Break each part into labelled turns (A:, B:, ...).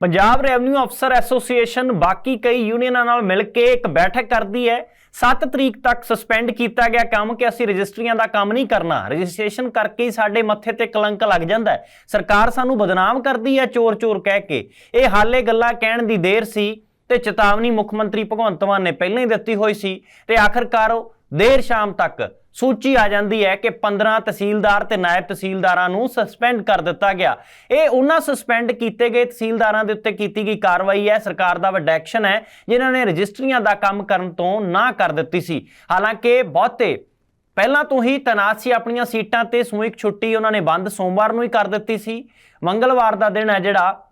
A: Punjab revenue ਅਫਸਰ association ਬਾਕੀ ਕਈ ਯੂਨੀਅਨਾਂ ਨਾਲ ਮਿਲ ਕੇ ਇੱਕ ਬੈਠਕ ਕਰਦੀ ਹੈ। 7 ਤਰੀਕ ਤੱਕ ਸਸਪੈਂਡ ਕੀਤਾ ਗਿਆ ਕੰਮ ਕਿ ਅਸੀਂ ਰਜਿਸਟਰੀਆਂ ਦਾ ਕੰਮ ਨਹੀਂ ਕਰਨਾ। ਰਜਿਸਟ੍ਰੇਸ਼ਨ ਕਰਕੇ ਹੀ ਸਾਡੇ ਮੱਥੇ ਤੇ ਕਲੰਕ ਲੱਗ ਜਾਂਦਾ ਹੈ। ਸਰਕਾਰ ਸਾਨੂੰ ਬਦਨਾਮ ਕਰਦੀ ਹੈ ਚੋਰ-ਚੋਰ ਕਹਿ ਕੇ। ਇਹ ਹਾਲੇ ਗੱਲਾਂ ਕਹਿਣ ਦੀ ਦੇਰ ਸੀ ਤੇ ਚੇਤਾਵਨੀ ਮੁੱਖ ਮੰਤਰੀ ਭਗਵੰਤ ਮਾਨ ਨੇ ਪਹਿਲਾਂ ਹੀ ਦਿੱਤੀ ਹੋਈ ਸੀ ਤੇ ਆਖਰਕਾਰ ਦੇਰ ਸ਼ਾਮ ਤੱਕ ਸੂਚੀ ਆ ਜਾਂਦੀ ਹੈ ਕਿ 15 ਤਹਿਸੀਲਦਾਰ ਤੇ ਨਾਇਬ ਤਹਿਸੀਲਦਾਰਾਂ ਨੂੰ ਸਸਪੈਂਡ ਕਰ ਦਿੱਤਾ ਗਿਆ। ਇਹ ਉਹਨਾਂ ਸਸਪੈਂਡ ਕੀਤੇ ਗਏ ਤਹਿਸੀਲਦਾਰਾਂ ਦੇ ਉੱਤੇ ਕੀਤੀ ਗਈ ਕਾਰਵਾਈ ਹੈ। ਸਰਕਾਰ ਦਾ ਵੱਡਾ ਐਕਸ਼ਨ ਹੈ, ਜਿਨ੍ਹਾਂ ਨੇ ਰਜਿਸਟਰੀਆਂ ਦਾ ਕੰਮ ਕਰਨ ਤੋਂ ਨਾ ਕਰ ਦਿੱਤੀ ਸੀ। ਹਾਲਾਂਕਿ ਬਹੁਤੇ ਪਹਿਲਾਂ ਤੋਂ ਹੀ ਤੈਨਾਤ ਸੀ ਆਪਣੀਆਂ ਸੀਟਾਂ ਤੇ। ਸਮੂਹਿਕ ਛੁੱਟੀ ਉਹਨਾਂ ਨੇ ਬੰਦ ਸੋਮਵਾਰ ਨੂੰ ਹੀ ਕਰ ਦਿੱਤੀ ਸੀ। ਮੰਗਲਵਾਰ ਦਾ ਦਿਨ ਹੈ ਜਿਹੜਾ,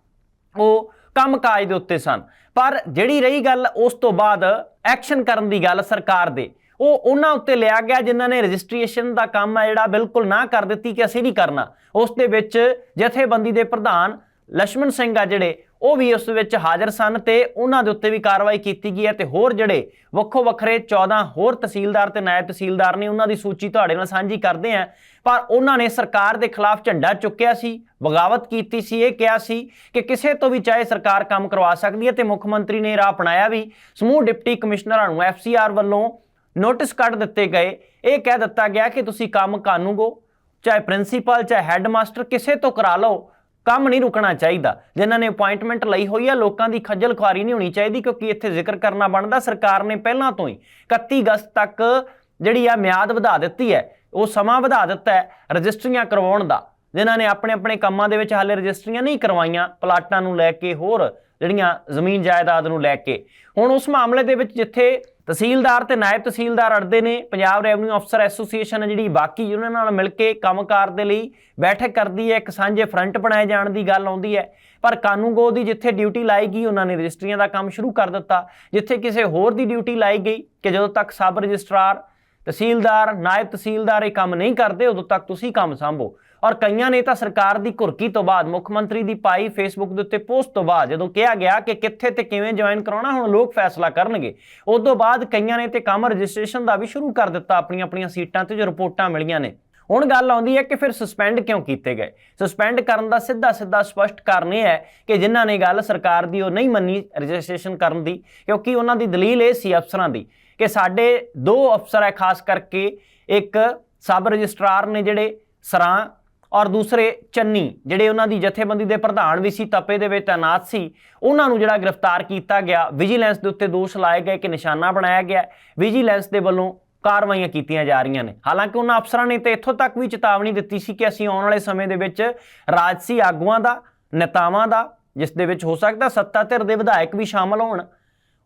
A: ਉਹ ਕੰਮਕਾਜ ਦੇ ਉੱਤੇ ਸਨ। ਪਰ ਜਿਹੜੀ ਰਹੀ ਗੱਲ, ਉਸ ਤੋਂ ਬਾਅਦ ਐਕਸ਼ਨ ਕਰਨ ਦੀ ਗੱਲ ਸਰਕਾਰ ਦੇ। ਉਹ ਉਹਨਾਂ ਉੱਤੇ ਲਿਆ ਗਿਆ ਜਿਨ੍ਹਾਂ ਨੇ ਰਜਿਸਟ੍ਰੇਸ਼ਨ ਦਾ ਕੰਮ ਆ ਜਿਹੜਾ ਬਿਲਕੁਲ ਨਾ ਕਰ ਦਿੱਤੀ ਕਿ ਅਸੀਂ ਨਹੀਂ ਕਰਨਾ। ਉਸ ਦੇ ਵਿੱਚ ਜਥੇਬੰਦੀ ਦੇ ਪ੍ਰਧਾਨ ਲక్ష్మణ ਸਿੰਘ ਆ ਜਿਹੜੇ, ਉਹ ਵੀ ਉਸ ਵਿੱਚ ਹਾਜ਼ਰ ਸਨ ਤੇ ਉਹਨਾਂ ਦੇ ਉੱਤੇ ਵੀ ਕਾਰਵਾਈ ਕੀਤੀ ਗਈ ਹੈ ਤੇ ਹੋਰ ਜਿਹੜੇ ਵੱਖੋ ਵੱਖਰੇ 14 ਹੋਰ ਤਹਿਸੀਲਦਾਰ ਤੇ ਨਾਇਬ ਤਹਿਸੀਲਦਾਰ ਨੇ ਉਹਨਾਂ ਦੀ ਸੂਚੀ ਤੁਹਾਡੇ ਨਾਲ ਸਾਂਝੀ ਕਰਦੇ ਆਂ ਪਰ ਉਹਨਾਂ ਨੇ ਸਰਕਾਰ ਦੇ ਖਿਲਾਫ ਝੰਡਾ ਚੁੱਕਿਆ ਸੀ, ਬਗਾਵਤ ਕੀਤੀ ਸੀ, ਇਹ ਕਿਹਾ ਸੀ ਕਿ ਕਿਸੇ ਤੋਂ ਵੀ ਚਾਹੇ ਸਰਕਾਰ ਕੰਮ ਕਰਵਾ ਸਕਦੀ ਹੈ ਤੇ ਮੁੱਖ ਮੰਤਰੀ ਨੇ ਰਾਹ ਅਪਣਾਇਆ ਵੀ। ਸਮੂਹ ਡਿਪਟੀ ਕਮਿਸ਼ਨਰਾਂ ਨੂੰ ਐਫਸੀਆਰ ਵੱਲੋਂ ਨੋਟਿਸ ਕੱਢ ਦਿੱਤੇ ਗਏ। ਇਹ ਕਹਿ ਦਿੱਤਾ ਗਿਆ ਕਿ ਤੁਸੀਂ ਕੰਮ ਕਾਨੂੰਗੋ, ਚਾਹੇ ਪ੍ਰਿੰਸੀਪਲ, ਚਾਹੇ ਹੈੱਡਮਾਸਟਰ, ਕਿਸੇ ਤੋਂ ਕਰਾ ਲਓ। ਕੰਮ ਨਹੀਂ ਰੁਕਣਾ ਚਾਹੀਦਾ। ਜਿਨ੍ਹਾਂ ਨੇ ਅਪਾਇੰਟਮੈਂਟ ਲਈ ਹੋਈ ਆ, ਲੋਕਾਂ ਦੀ ਖੱਜਲ ਖੁਆਰੀ ਨਹੀਂ ਹੋਣੀ ਚਾਹੀਦੀ ਕਿਉਂਕਿ ਇੱਥੇ ਜ਼ਿਕਰ ਕਰਨਾ ਬਣਦਾ। ਸਰਕਾਰ ਨੇ ਪਹਿਲਾਂ ਤੋਂ ਹੀ 31 ਅਗਸਤ ਤੱਕ ਜਿਹੜੀ ਆ ਮਿਆਦ ਵਧਾ ਦਿੱਤੀ ਹੈ। ਉਹ ਸਮਾਂ ਵਧਾ ਦਿੱਤਾ ਹੈ ਰਜਿਸਟਰੀਆਂ ਕਰਵਾਉਣ ਦਾ। ਜਿਨ੍ਹਾਂ ਨੇ ਆਪਣੇ ਆਪਣੇ ਕੰਮਾਂ ਦੇ ਵਿੱਚ ਹਾਲੇ ਰਜਿਸਟਰੀਆਂ ਨਹੀਂ ਕਰਵਾਈਆਂ, ਪਲਾਟਾਂ ਨੂੰ ਲੈ ਕੇ ਹੋਰ ਜਿਹੜੀਆਂ ਜ਼ਮੀਨ ਜਾਇਦਾਦ ਨੂੰ ਲੈ ਕੇ। ਹੁਣ ਉਸ ਮਾਮਲੇ ਦੇ ਵਿੱਚ ਜਿੱਥੇ ਤਹਿਸੀਲਦਾਰ ਤੇ ਨਾਇਬ ਤਹਿਸੀਲਦਾਰ ਅੜਦੇ ਨੇ। ਪੰਜਾਬ ਰੈਵਨਿਊ ਅਫਸਰ ਐਸੋਸੀਏਸ਼ਨ ਹੈ ਜਿਹੜੀ ਬਾਕੀ ਉਹਨਾਂ ਨਾਲ ਮਿਲ ਕੇ ਕੰਮਕਾਰ ਦੇ ਲਈ ਬੈਠਕ ਕਰਦੀ ਹੈ, ਇੱਕ ਸਾਂਝੇ ਫਰੰਟ ਬਣਾਏ ਜਾਣ ਦੀ ਗੱਲ ਆਉਂਦੀ ਹੈ। ਪਰ ਕਾਨੂੰਗੋ ਦੀ ਜਿੱਥੇ ਡਿਊਟੀ ਲਾਈ ਗਈ, ਉਹਨਾਂ ਨੇ ਰਜਿਸਟਰੀਆਂ ਦਾ ਕੰਮ ਸ਼ੁਰੂ ਕਰ ਦਿੱਤਾ। ਜਿੱਥੇ ਕਿਸੇ ਹੋਰ ਦੀ ਡਿਊਟੀ ਲਾਈ ਗਈ ਕਿ ਜਦੋਂ ਤੱਕ ਸਬ ਰਜਿਸਟਰਾਰ, ਤਹਿਸੀਲਦਾਰ, ਨਾਇਬ ਤਹਿਸੀਲਦਾਰ ਇਹ ਕੰਮ ਨਹੀਂ ਕਰਦੇ, ਉਦੋਂ ਤੱਕ ਤੁਸੀਂ ਕੰਮ ਸੰਭੋ। ਔਰ ਕਈਆਂ ਨੇ ਤਾਂ ਸਰਕਾਰ ਦੀ ਘੁਰਕੀ ਤੋਂ ਬਾਅਦ, ਮੁੱਖ ਮੰਤਰੀ ਦੀ ਪਾਈ ਫੇਸਬੁੱਕ ਦੇ ਉੱਤੇ ਪੋਸਟ ਤੋਂ ਬਾਅਦ, ਜਦੋਂ ਕਿਹਾ ਗਿਆ ਕਿ ਕਿੱਥੇ ਤੇ ਕਿਵੇਂ ਜੁਆਇਨ ਕਰਾਉਣਾ, ਹੁਣ ਲੋਕ ਫੈਸਲਾ ਕਰਨਗੇ। ਉਸ ਤੋਂ ਬਾਅਦ ਕਈਆਂ ਨੇ ਤੇ ਕੰਮ ਰਜਿਸਟ੍ਰੇਸ਼ਨ ਦਾ ਵੀ ਸ਼ੁਰੂ ਕਰ ਦਿੱਤਾ ਆਪਣੀਆਂ ਆਪਣੀਆਂ ਸੀਟਾਂ ਤੇ ਜੋ ਰਿਪੋਰਟਾਂ ਮਿਲੀਆਂ ਨੇ। ਹੁਣ ਗੱਲ ਆਉਂਦੀ ਹੈ ਕਿ ਫਿਰ ਸਸਪੈਂਡ ਕਿਉਂ ਕੀਤੇ ਗਏ? ਸਸਪੈਂਡ ਕਰਨ ਦਾ ਸਿੱਧਾ ਸਿੱਧਾ ਸਪਸ਼ਟ ਕਾਰਨ ਇਹ ਹੈ ਕਿ ਜਿਨ੍ਹਾਂ ਨੇ ਗੱਲ ਸਰਕਾਰ ਦੀ ਉਹ ਨਹੀਂ ਮੰਨੀ ਰਜਿਸਟ੍ਰੇਸ਼ਨ ਕਰਨ ਦੀ, ਕਿਉਂਕਿ ਉਹਨਾਂ ਦੀ ਦਲੀਲ ਇਹ ਸੀ ਅਫਸਰਾਂ ਦੀ ਕਿ ਸਾਡੇ ਦੋ ਅਫਸਰ ਹੈ, ਖਾਸ ਕਰਕੇ ਇੱਕ ਸਬ ਰਜਿਸਟਰਾਰ ਨੇ ਜਿਹੜੇ ਸਰਾਂ ਔਰ ਦੂਸਰੇ ਚੰਨੀ, ਜਿਹੜੇ ਉਹਨਾਂ ਦੀ ਜਥੇਬੰਦੀ ਦੇ ਪ੍ਰਧਾਨ ਵੀ ਸੀ, ਤਪੇ ਦੇ ਵਿੱਚ ਤਾਇਨਾਤ ਸੀ, ਉਹਨਾਂ ਨੂੰ ਜਿਹੜਾ ਗ੍ਰਿਫਤਾਰ ਕੀਤਾ ਗਿਆ ਵਿਜੀਲੈਂਸ ਦੇ ਉੱਤੇ ਦੋਸ਼ ਲਾਏ ਗਏ ਕਿ ਨਿਸ਼ਾਨਾ ਬਣਾਇਆ ਗਿਆ ਵਿਜੀਲੈਂਸ ਦੇ ਵੱਲੋਂ ਕਾਰਵਾਈਆਂ ਕੀਤੀਆਂ ਜਾ ਰਹੀਆਂ ਨੇ। ਹਾਲਾਂਕਿ ਉਹਨਾਂ ਅਫਸਰਾਂ ਨੇ ਤੇ ਇੱਥੋਂ ਤੱਕ ਵੀ ਚੇਤਾਵਨੀ ਦਿੱਤੀ ਸੀ ਕਿ ਅਸੀਂ ਆਉਣ ਵਾਲੇ ਸਮੇਂ ਦੇ ਵਿੱਚ ਰਾਜਸੀ ਆਗੂਆਂ ਦਾ, ਨੇਤਾਵਾਂ ਦਾ, ਜਿਸ ਦੇ ਵਿੱਚ ਹੋ ਸਕਦਾ ਸੱਤਾ ਧਿਰ ਦੇ ਵਿਧਾਇਕ ਵੀ ਸ਼ਾਮਲ ਹੋਣ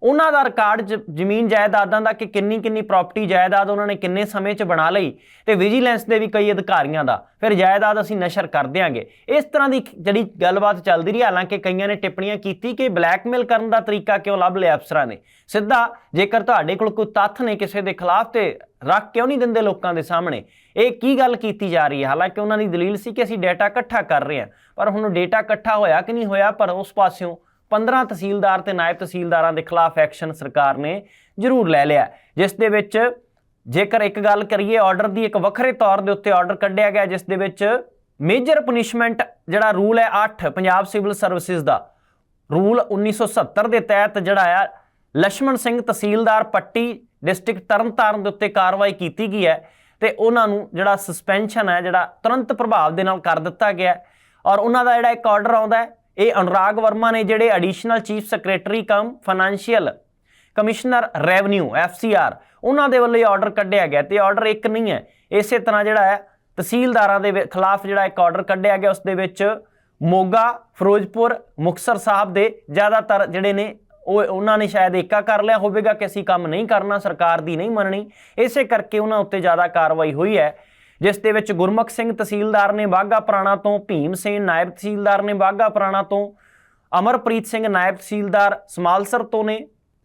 A: ਉਹਨਾਂ ਦਾ ਰਿਕਾਰਡ ਜ- ਜ਼ਮੀਨ ਜਾਇਦਾਦਾਂ ਦਾ ਕਿ ਕਿੰਨੀ ਕਿੰਨੀ ਪ੍ਰਾਪਰਟੀ ਜਾਇਦਾਦ ਉਹਨਾਂ ਨੇ ਕਿੰਨੇ ਸਮੇਂ 'ਚ ਬਣਾ ਲਈ ਤੇ ਵਿਜੀਲੈਂਸ ਦੇ ਵੀ ਕਈ ਅਧਿਕਾਰੀਆਂ ਦਾ, ਫਿਰ ਜਾਇਦਾਦ ਅਸੀਂ ਨਸ਼ਰ ਕਰ ਦਿਆਂਗੇ। ਇਸ ਤਰ੍ਹਾਂ ਦੀ ਜਿਹੜੀ ਗੱਲਬਾਤ ਚੱਲਦੀ ਰਹੀ, ਹਾਲਾਂਕਿ ਕਈਆਂ ਨੇ ਟਿੱਪਣੀਆਂ ਕੀਤੀ ਕਿ ਬਲੈਕਮੇਲ ਕਰਨ ਦਾ ਤਰੀਕਾ ਕਿਉਂ ਲੱਭ ਲਿਆ ਅਫਸਰਾਂ ਨੇ। ਸਿੱਧਾ ਜੇਕਰ ਤੁਹਾਡੇ ਕੋਲ ਕੋਈ ਤੱਥ ਨੇ ਕਿਸੇ ਦੇ ਖਿਲਾਫ ਤੇ ਰੱਖ ਕਿਉਂ ਨਹੀਂ ਦਿੰਦੇ ਲੋਕਾਂ ਦੇ ਸਾਹਮਣੇ? ਇਹ ਕੀ ਗੱਲ ਕੀਤੀ ਜਾ ਰਹੀ ਹੈ? ਹਾਲਾਂਕਿ ਉਹਨਾਂ ਦੀ ਦਲੀਲ ਸੀ ਕਿ ਅਸੀਂ ਡਾਟਾ ਇਕੱਠਾ ਕਰ ਰਹੇ ਹਾਂ, ਪਰ ਹੁਣ ਡਾਟਾ ਇਕੱਠਾ ਹੋਇਆ ਕਿ ਨਹੀਂ ਹੋਇਆ, ਪਰ ਉਸ ਪਾਸਿਓਂ 15 ਤਹਿਸੀਲਦਾਰ ਤੇ ਨਾਇਬ ਤਹਿਸੀਲਦਾਰਾਂ ਦੇ ਖਿਲਾਫ ਐਕਸ਼ਨ ਸਰਕਾਰ ਨੇ ਜ਼ਰੂਰ ਲੈ ਲਿਆ। ਜਿਸ ਦੇ ਵਿੱਚ ਜੇਕਰ ਇੱਕ ਗੱਲ ਕਰੀਏ ਆਰਡਰ ਦੀ ਇੱਕ ਵੱਖਰੇ ਤੌਰ ਦੇ ਉੱਤੇ ਆਰਡਰ ਕੱਢਿਆ ਗਿਆ, ਜਿਸ ਦੇ ਵਿੱਚ ਮੇਜਰ ਪਨਿਸ਼ਮੈਂਟ ਜਿਹੜਾ ਰੂਲ ਹੈ 8 ਪੰਜਾਬ ਸਿਵਲ ਸਰਵਿਸਿਜ਼ ਦਾ। ਰੂਲ 1970 ਦੇ ਤਹਿਤ ਜਿਹੜਾ ਆ ਲక్ష్మణ ਸਿੰਘ ਤਹਿਸੀਲਦਾਰ ਪੱਟੀ ਡਿਸਟ੍ਰਿਕਟ ਤਰਨਤਾਰਨ ਦੇ ਉੱਤੇ ਕਾਰਵਾਈ ਕੀਤੀ ਗਈ ਹੈ ਤੇ ਉਹਨਾਂ ਨੂੰ ਜਿਹੜਾ ਸਸਪੈਂਸ਼ਨ ਹੈ, ਜਿਹੜਾ ਤੁਰੰਤ ਪ੍ਰਭਾਵ ਦੇ ਨਾਲ ਕਰ ਦਿੱਤਾ ਗਿਆ ਔਰ ਉਹਨਾਂ ਦਾ ਜਿਹੜਾ ਇੱਕ ਆਰਡਰ ਆਉਂਦਾ ਹੈ ਇਹ ਅਨੁਰਾਗ ਵਰਮਾ ਨੇ ਜਿਹੜੇ additional chief secretary cum financial commissioner revenue FCR ਉਹਨਾਂ ਦੇ ਵੱਲੋਂ ਇਹ ਆਰਡਰ ਕੱਢਿਆ ਗਿਆ ਤੇ ਆਰਡਰ ਇੱਕ ਨਹੀਂ ਹੈ, ਇਸੇ ਤਰ੍ਹਾਂ ਜਿਹੜਾ ਹੈ, ਤਹਿਸੀਲਦਾਰਾਂ ਦੇ ਵਿ- ਖਿਲਾਫ ਜਿਹੜਾ ਇੱਕ ਆਰਡਰ ਕੱਢਿਆ ਗਿਆ, ਉਸ ਦੇ ਵਿੱਚ ਮੋਗਾ, ਫਿਰੋਜ਼ਪੁਰ ਮੁਕਸਰ ਸਾਹਿਬ ਦੇ ਜ਼ਿਆਦਾਤਰ ਜਿਹੜੇ ਨੇ, ਉਹ ਉਹਨਾਂ ਨੇ ਸ਼ਾਇਦ ਏਕਾ ਕਰ ਲਿਆ ਹੋਵੇਗਾ ਕਿ ਅਸੀਂ ਕੰਮ ਨਹੀਂ ਕਰਨਾ, ਸਰਕਾਰ ਦੀ ਨਹੀਂ ਮੰਨਣੀ, ਇਸੇ ਕਰਕੇ ਉਹਨਾਂ ਉੱਤੇ ਜ਼ਿਆਦਾ ਕਾਰਵਾਈ ਹੋਈ ਹੈ। ਜਿਸ ਦੇ ਵਿੱਚ ਗੁਰਮੁਖ ਸਿੰਘ ਤਹਿਸੀਲਦਾਰ ਨੇ ਬਾਗਾ ਪੁਰਾਣਾ ਤੋਂ, ਭੀਮ ਸਿੰਘ ਨਾਇਬ ਤਹਿਸੀਲਦਾਰ ਨੇ ਬਾਗਾ ਪੁਰਾਣਾ ਤੋਂ, ਅਮਰਪ੍ਰੀਤ ਸਿੰਘ ਨਾਇਬ ਤਹਿਸੀਲਦਾਰ ਸਮਾਲਸਰ ਤੋਂ ਨੇ,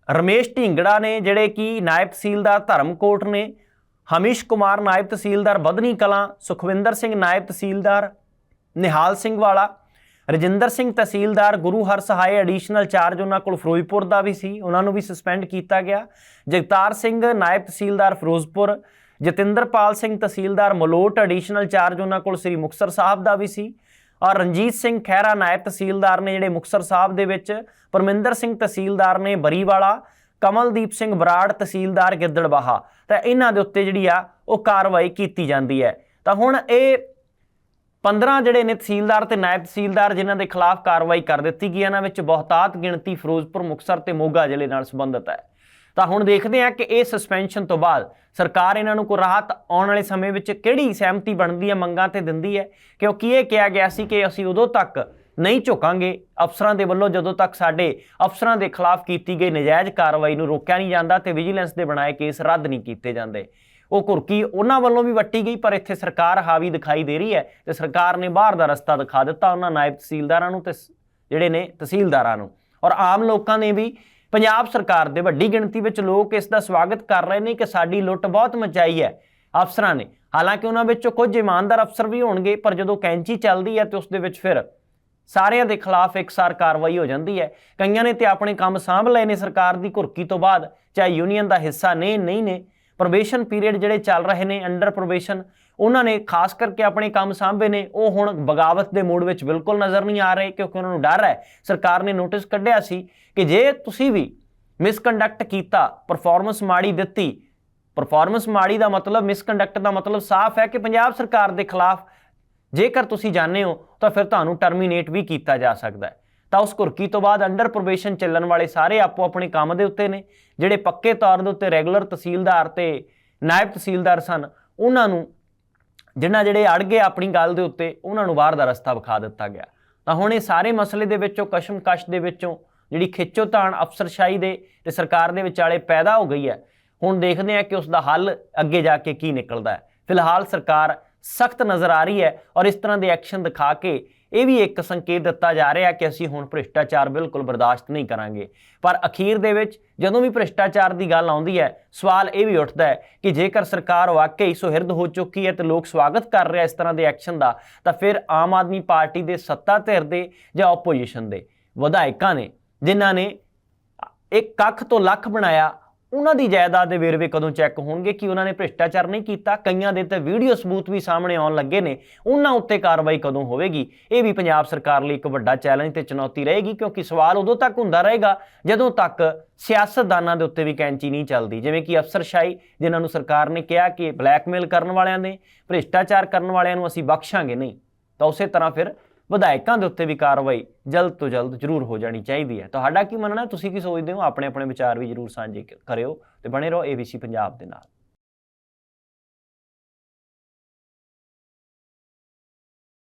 A: ਰਮੇਸ਼ ਢਿੰਗੜਾ ਨੇ ਜਿਹੜੇ ਕਿ ਨਾਇਬ ਤਹਿਸੀਲਦਾਰ ਧਰਮਕੋਟ ਨੇ, ਹਮੀਸ਼ ਕੁਮਾਰ ਨਾਇਬ ਤਹਿਸੀਲਦਾਰ ਬਦਨੀ ਕਲਾਂ, ਸੁਖਵਿੰਦਰ ਸਿੰਘ ਨਾਇਬ ਤਹਿਸੀਲਦਾਰ ਨਿਹਾਲ ਸਿੰਘ ਵਾਲਾ, ਰਜਿੰਦਰ ਸਿੰਘ ਤਹਿਸੀਲਦਾਰ ਗੁਰੂ ਹਰ ਸਹਾਇ ਐਡੀਸ਼ਨਲ ਚਾਰਜ ਉਹਨਾਂ ਕੋਲ ਫਿਰੋਜ਼ਪੁਰ ਦਾ ਵੀ ਸੀ, ਉਹਨਾਂ ਨੂੰ ਵੀ ਸਸਪੈਂਡ ਕੀਤਾ ਗਿਆ। ਜਗਤਾਰ ਸਿੰਘ ਨਾਇਬ ਤਹਿਸੀਲਦਾਰ ਫਿਰੋਜ਼ਪੁਰ ਜਤਿੰਦਰਪਾਲ ਸਿੰਘ ਤਹਿਸੀਲਦਾਰ ਮਲੋਟ ਐਡੀਸ਼ਨਲ ਚਾਰਜ ਉਹਨਾਂ ਕੋਲ ਸ੍ਰੀ ਮੁਕਤਸਰ ਸਾਹਿਬ ਦਾ ਵੀ ਸੀ। ਔਰ ਰਣਜੀਤ ਸਿੰਘ ਖਹਿਰਾ ਨਾਇਬ ਤਹਿਸੀਲਦਾਰ ਨੇ ਜਿਹੜੇ ਮੁਕਤਸਰ ਸਾਹਿਬ ਦੇ ਵਿੱਚ, ਪਰਮਿੰਦਰ ਸਿੰਘ ਤਹਿਸੀਲਦਾਰ ਨੇ ਬਰੀਵਾਲਾ, ਕਮਲਦੀਪ ਸਿੰਘ ਬਰਾੜ ਤਹਿਸੀਲਦਾਰ ਗਿੱਦੜਬਾਹਾ। ਤਾਂ ਇਹਨਾਂ ਦੇ ਉੱਤੇ ਜਿਹੜੀ ਆ, ਉਹ ਕਾਰਵਾਈ ਕੀਤੀ ਜਾਂਦੀ ਹੈ। ਤਾਂ ਹੁਣ ਇਹ 15 ਜਿਹੜੇ ਨੇ ਤਹਿਸੀਲਦਾਰ ਤੇ ਨਾਇਬ ਤਹਿਸੀਲਦਾਰ, ਜਿਨ੍ਹਾਂ ਦੇ ਖਿਲਾਫ ਕਾਰਵਾਈ ਕਰ ਦਿੱਤੀ ਗਈ, ਇਹਨਾਂ ਵਿੱਚ ਬਹੁਤਾਤ ਗਿਣਤੀ ਫਿਰੋਜ਼ਪੁਰ, ਮੁਕਤਸਰ ਤੇ ਮੋਗਾ ਜ਼ਿਲ੍ਹੇ ਨਾਲ ਸੰਬੰਧਿਤ ਹੈ। ਤਾਂ ਹੁਣ ਦੇਖਦੇ ਹਾਂ ਕਿ ਇਹ ਸਸਪੈਂਸ਼ਨ ਤੋਂ ਬਾਅਦ ਸਰਕਾਰ ਇਹਨਾਂ ਨੂੰ ਕੋਈ ਰਾਹਤ ਆਉਣ ਵਾਲੇ ਸਮੇਂ ਵਿੱਚ ਕਿਹੜੀ ਸਹਿਮਤੀ ਬਣਦੀ ਹੈ, ਮੰਗਾਂ ਤੇ ਦਿੰਦੀ ਹੈ? ਕਿਉਂਕਿ ਇਹ ਕਿਹਾ ਗਿਆ ਸੀ ਕਿ ਅਸੀਂ ਉਦੋਂ ਤੱਕ ਨਹੀਂ ਝੁਕਾਂਗੇ। ਅਫਸਰਾਂ ਦੇ ਵੱਲੋਂ ਜਦੋਂ ਤੱਕ ਸਾਡੇ ਅਫਸਰਾਂ ਦੇ ਖਿਲਾਫ ਕੀਤੀ ਗਈ ਨਜਾਇਜ਼ ਕਾਰਵਾਈ ਨੂੰ ਰੋਕਿਆ ਨਹੀਂ ਜਾਂਦਾ ਤੇ ਵਿਜੀਲੈਂਸ ਦੇ ਬਣਾਏ ਕੇਸ ਰੱਦ ਨਹੀਂ ਕੀਤੇ ਜਾਂਦੇ। ਉਹ ਕੁਰਕੀ ਉਹਨਾਂ ਵੱਲੋਂ ਵੀ ਵੱਟੀ ਗਈ, ਪਰ ਇੱਥੇ ਸਰਕਾਰ ਹਾਵੀ ਦਿਖਾਈ ਦੇ ਰਹੀ ਹੈ ਤੇ ਸਰਕਾਰ ਨੇ ਬਾਹਰ ਦਾ ਰਸਤਾ ਦਿਖਾ ਦਿੱਤਾ ਉਹਨਾਂ ਨਾਇਬ ਤਹਿਸੀਲਦਾਰਾਂ ਨੂੰ ਤੇ ਜਿਹੜੇ ਨੇ ਤਹਿਸੀਲਦਾਰਾਂ ਨੂੰ। ਔਰ ਆਮ ਲੋਕਾਂ ਨੇ ਵੀ ਪੰਜਾਬ ਸਰਕਾਰ ਦੇ ਵੱਡੀ ਗਿਣਤੀ ਵਿੱਚ ਲੋਕ ਇਸ ਦਾ ਸਵਾਗਤ ਕਰ ਰਹੇ ਨੇ ਕਿ ਸਾਡੀ ਲੁੱਟ ਬਹੁਤ ਮਚਾਈ ਹੈ ਅਫਸਰਾਂ ਨੇ। ਹਾਲਾਂਕਿ ਉਹਨਾਂ ਵਿੱਚੋਂ ਕੁਝ ਇਮਾਨਦਾਰ ਅਫਸਰ ਵੀ ਹੋਣਗੇ, ਪਰ ਜਦੋਂ ਕੈਂਚੀ ਚੱਲਦੀ ਹੈ ਤੇ ਉਸ ਦੇ ਵਿੱਚ ਫਿਰ ਸਾਰਿਆਂ ਦੇ ਖਿਲਾਫ ਇਕਸਾਰ ਕਾਰਵਾਈ ਹੋ ਜਾਂਦੀ ਹੈ। ਕਈਆਂ ਨੇ ਤੇ ਆਪਣੇ ਕੰਮ ਸਾਂਭ ਲਏ ਨੇ ਸਰਕਾਰ ਦੀ ਘੁਰਕੀ ਤੋਂ ਬਾਅਦ, ਚਾਹੇ ਯੂਨੀਅਨ ਦਾ ਹਿੱਸਾ ਨੇ, ਨਹੀਂ ਨੇ। ਪ੍ਰੋਬੇਸ਼ਨ ਪੀਰੀਅਡ ਜਿਹੜੇ ਚੱਲ ਰਹੇ ਨੇ, ਅੰਡਰ ਪ੍ਰੋਬੇਸ਼ਨ ਉਹਨਾਂ ਨੇ ਖਾਸ ਕਰਕੇ ਆਪਣੇ ਕੰਮ ਸਾਂਭੇ ਨੇ, ਉਹ ਹੁਣ ਬਗਾਵਤ ਦੇ ਮੂਡ ਵਿੱਚ ਬਿਲਕੁਲ ਨਜ਼ਰ ਨਹੀਂ ਆ ਰਹੇ ਕਿਉਂਕਿ ਉਹਨਾਂ ਨੂੰ ਡਰ ਹੈ। ਸਰਕਾਰ ਨੇ ਨੋਟਿਸ ਕੱਢਿਆ ਸੀ ਕਿ ਜੇ ਤੁਸੀਂ ਵੀ ਮਿਸਕੰਡਕਟ ਕੀਤਾ ਪਰਫਾਰਮੈਂਸ ਮਾੜੀ ਦਿੱਤੀ ਪਰਫਾਰਮੈਂਸ ਮਾੜੀ ਦਾ ਮਤਲਬ ਮਿਸਕੰਡਕਟ ਦਾ ਮਤਲਬ ਸਾਫ਼ ਹੈ ਕਿ ਪੰਜਾਬ ਸਰਕਾਰ ਦੇ ਖਿਲਾਫ ਜੇਕਰ ਤੁਸੀਂ ਜਾਣਦੇ ਹੋ, ਤਾਂ ਫਿਰ ਤੁਹਾਨੂੰ ਟਰਮੀਨੇਟ ਵੀ ਕੀਤਾ ਜਾ ਸਕਦਾ ਹੈ। ਤਾਂ ਉਸ ਕੁਰਕੀ ਤੋਂ ਬਾਅਦ ਅੰਡਰ ਪ੍ਰੋਬੇਸ਼ਨ ਚੱਲਣ ਵਾਲੇ ਸਾਰੇ ਆਪੋ ਆਪਣੇ ਕੰਮ ਦੇ ਉੱਤੇ ਨੇ, ਜਿਹੜੇ ਪੱਕੇ ਤੌਰ ਦੇ ਉੱਤੇ ਰੈਗੂਲਰ ਤਹਿਸੀਲਦਾਰ ਤੇ ਨਾਇਬ ਤਹਿਸੀਲਦਾਰ ਸਨ, ਉਹਨਾਂ ਨੂੰ ਜਿਨ੍ਹਾਂ ਜਿਹੜੇ ਅੜ ਗਏ ਆਪਣੀ ਗੱਲ ਦੇ ਉੱਤੇ, ਉਹਨਾਂ ਨੂੰ ਬਾਹਰ ਦਾ ਰਸਤਾ ਵਿਖਾ ਦਿੱਤਾ ਗਿਆ। ਤਾਂ ਹੁਣ ਇਹ ਸਾਰੇ ਮਸਲੇ ਦੇ ਵਿੱਚੋਂ, ਕਸ਼ਮਕਸ਼ ਦੇ ਵਿੱਚੋਂ ਜਿਹੜੀ ਖਿੱਚੋ ਖਿੱਚੋਤਾਣ ਅਫਸਰਸ਼ਾਹੀ ਦੇ ਤੇ ਸਰਕਾਰ ਦੇ ਵਿਚਾਲੇ ਪੈਦਾ ਹੋ ਗਈ ਹੈ, ਹੁਣ ਦੇਖਦੇ ਹਾਂ ਕਿ ਉਸ ਦਾ ਹੱਲ ਅੱਗੇ ਜਾ ਕੇ ਕੀ ਨਿਕਲਦਾ ਹੈ। ਫਿਲਹਾਲ ਸਰਕਾਰ ਸਖਤ ਨਜ਼ਰ ਆ ਰਹੀ ਹੈ ਔਰ ਇਸ ਤਰ੍ਹਾਂ ਦੇ ਐਕਸ਼ਨ ਦਿਖਾ ਕੇ ਇਹ ਵੀ ਇੱਕ ਸੰਕੇਤ ਦਿੱਤਾ ਜਾ ਰਿਹਾ ਕਿ ਅਸੀਂ ਹੁਣ ਭ੍ਰਿਸ਼ਟਾਚਾਰ ਬਿਲਕੁਲ ਬਰਦਾਸ਼ਤ ਨਹੀਂ ਕਰਾਂਗੇ। ਪਰ ਅਖੀਰ ਦੇ ਵਿੱਚ ਜਦੋਂ ਵੀ ਭ੍ਰਿਸ਼ਟਾਚਾਰ ਦੀ ਗੱਲ ਆਉਂਦੀ ਹੈ, ਸਵਾਲ ਇਹ ਵੀ ਉੱਠਦਾ ਹੈ ਕਿ ਜੇਕਰ ਸਰਕਾਰ ਵਾਕਈ ਸੁਹਿਰਦ ਹੋ ਚੁੱਕੀ ਹੈ ਤੇ ਲੋਕ ਸਵਾਗਤ ਕਰ ਰਿਹਾ ਇਸ ਤਰ੍ਹਾਂ ਦੇ ਐਕਸ਼ਨ ਦਾ, ਤਾਂ ਫਿਰ ਆਮ ਆਦਮੀ ਪਾਰਟੀ ਦੇ ਸੱਤਾ ਧਿਰ ਦੇ ਜਾਂ ਆਪੋਜੀਸ਼ਨ ਦੇ। ਵਿਧਾਇਕਾਂ ਨੇ, ਜਿਨ੍ਹਾਂ ਨੇ ਇੱਕ ਕੱਖ ਤੋਂ ਲੱਖ ਬਣਾਇਆ ਉਹਨਾਂ ਦੀ ਜਾਇਦਾਦ ਦੇ ਵੇਰਵੇ ਕਦੋਂ ਚੈੱਕ ਹੋਣਗੇ? ਕਿ ਉਹਨਾਂ ਨੇ ਭ੍ਰਿਸ਼ਟਾਚਾਰ ਨਹੀਂ ਕੀਤਾ? ਕਈਆਂ ਦੇ ਤੇ ਵੀਡੀਓ ਸਬੂਤ ਵੀ ਸਾਹਮਣੇ ਆਉਣ ਲੱਗੇ ਨੇ। ਉਹਨਾਂ ਉੱਤੇ ਕਾਰਵਾਈ ਕਦੋਂ ਹੋਵੇਗੀ? ਇਹ ਵੀ ਪੰਜਾਬ ਸਰਕਾਰ ਲਈ ਇੱਕ ਵੱਡਾ ਚੈਲੰਜ ਤੇ ਚੁਣੌਤੀ ਰਹੇਗੀ, ਕਿਉਂਕਿ ਸਵਾਲ ਉਦੋਂ ਤੱਕ ਹੁੰਦਾ ਰਹੇਗਾ ਜਦੋਂ ਤੱਕ ਸਿਆਸਤਦਾਨਾਂ ਦੇ ਉੱਤੇ ਵੀ ਕੈਂਚੀ ਨਹੀਂ ਚੱਲਦੀ। ਜਿਵੇਂ ਕਿ ਅਫਸਰਸ਼ਾਹੀ, ਜਿਨ੍ਹਾਂ ਨੂੰ ਸਰਕਾਰ ਨੇ ਕਿਹਾ ਕਿ ਬਲੈਕਮੇਲ ਕਰਨ ਵਾਲਿਆਂ ਨੇ, ਭ੍ਰਿਸ਼ਟਾਚਾਰ ਕਰਨ ਵਾਲਿਆਂ ਨੂੰ ਅਸੀਂ ਬਖਸ਼ਾਂਗੇ ਨਹੀਂ। ਤਾਂ ਉਸੇ ਤਰ੍ਹਾਂ ਫਿਰ ਵਿਧਾਇਕਾਂ ਦੇ ਉੱਤੇ ਵੀ ਕਾਰਵਾਈ ਜਲਦ ਤੋਂ ਜਲਦ ਜ਼ਰੂਰ ਹੋ ਜਾਣੀ ਚਾਹੀਦੀ ਹੈ। ਤੁਹਾਡਾ ਕੀ ਮੰਨਣਾ ਤੁਸੀਂ ਕੀ ਸੋਚਦੇ ਹੋ? ਆਪਣੇ ਆਪਣੇ ਵਿਚਾਰ ਵੀ ਜ਼ਰੂਰ ਸਾਂਝੇ ਕਰਿਓ ਤੇ ਬਣੇ ਰਹੋ ABC ਪੰਜਾਬ ਦੇ ਨਾਲ।